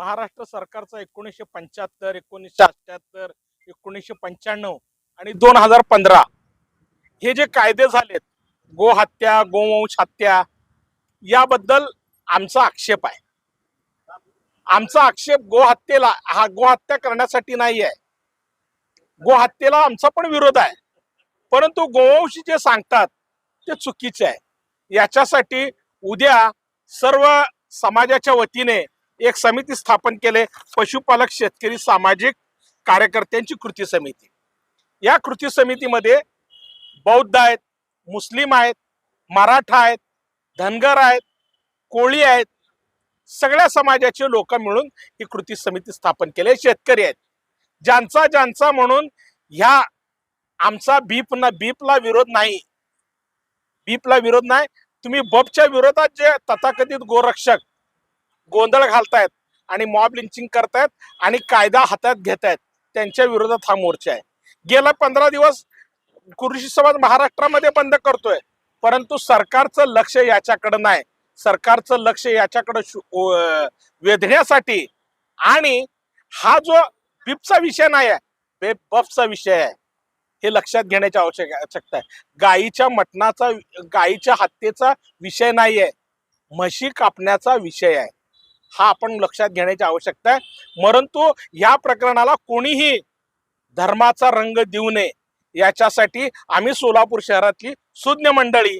महाराष्ट्र सरकारचा एकोणीसशे पंच्याहत्तर एकोणीसशे अठ्याहत्तर एकोणीसशे पंच्याण्णव आणि दोन हजार पंधरा. हे जे कायदे झालेत गोहत्या गोवंश हत्या याबद्दल आमचा आक्षेप आहे. आमचा आक्षेप गोहत्येला हा गोहत्या करण्यासाठी नाही आहे गोहत्येला आमचा पण विरोध आहे. परंतु गोवंश जे सांगतात ते चुकीचे आहे. याच्यासाठी उद्या सर्व समाजाच्या वतीने एक समिती स्थापन केले. पशुपालक शेतकरी सामाजिक कार्यकर्त्यांची कृती समिती. या कृती समितीमध्ये बौद्ध आहेत मुस्लिम आहेत मराठा आहेत धनगर आहेत कोळी आहेत सगळ्या समाजाचे लोक मिळून ही कृती समिती स्थापन केली. शेतकरी आहेत. ज्यांचा ज्यांचा म्हणून ह्या आमचा बीप ना बीपला विरोध नाही. बीपला विरोध नाही. तुम्ही बबच्या विरोधात जे तथाकथित गोरक्षक गोंधळ घालतायत आणि मॉब लिंचिंग करतायत आणि कायदा हातात घेतायत. त्यांच्या विरोधात हा मोर्चा आहे. गेला पंधरा दिवस कृषी समाज महाराष्ट्रामध्ये बंद करतोय. परंतु सरकारचं लक्ष याच्याकडं नाही. सरकारचं लक्ष याच्याकडं शु- वेधण्यासाठी आणि हा जो बिपचा विषय नाही आहे बे बफचा विषय आहे हे लक्षात घेण्याची आवश्यक आवश्यकता आहे. गायीच्या मटणाचा गायीच्या हत्येचा विषय नाही आहे म्हशी कापण्याचा विषय आहे. हा आपण लक्षात घेण्याची आवश्यकता आहे. परंतु या प्रकरणाला कोणीही धर्माचा रंग देऊ नये. याच्यासाठी आम्ही सोलापूर शहरातली सुज्ञ मंडळी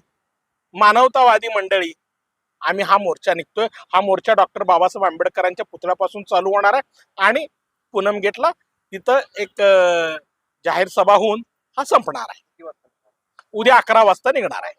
मानवतावादी मंडळी आम्ही हा मोर्चा निघतोय. हा मोर्चा डॉक्टर बाबासाहेब आंबेडकरांच्या पुतळ्यापासून चालू होणार आहे आणि पूनम गेटला तिथं एक जाहीर सभा होऊन हा संपणार आहे. उद्या अकरा वाजता निघणार आहे.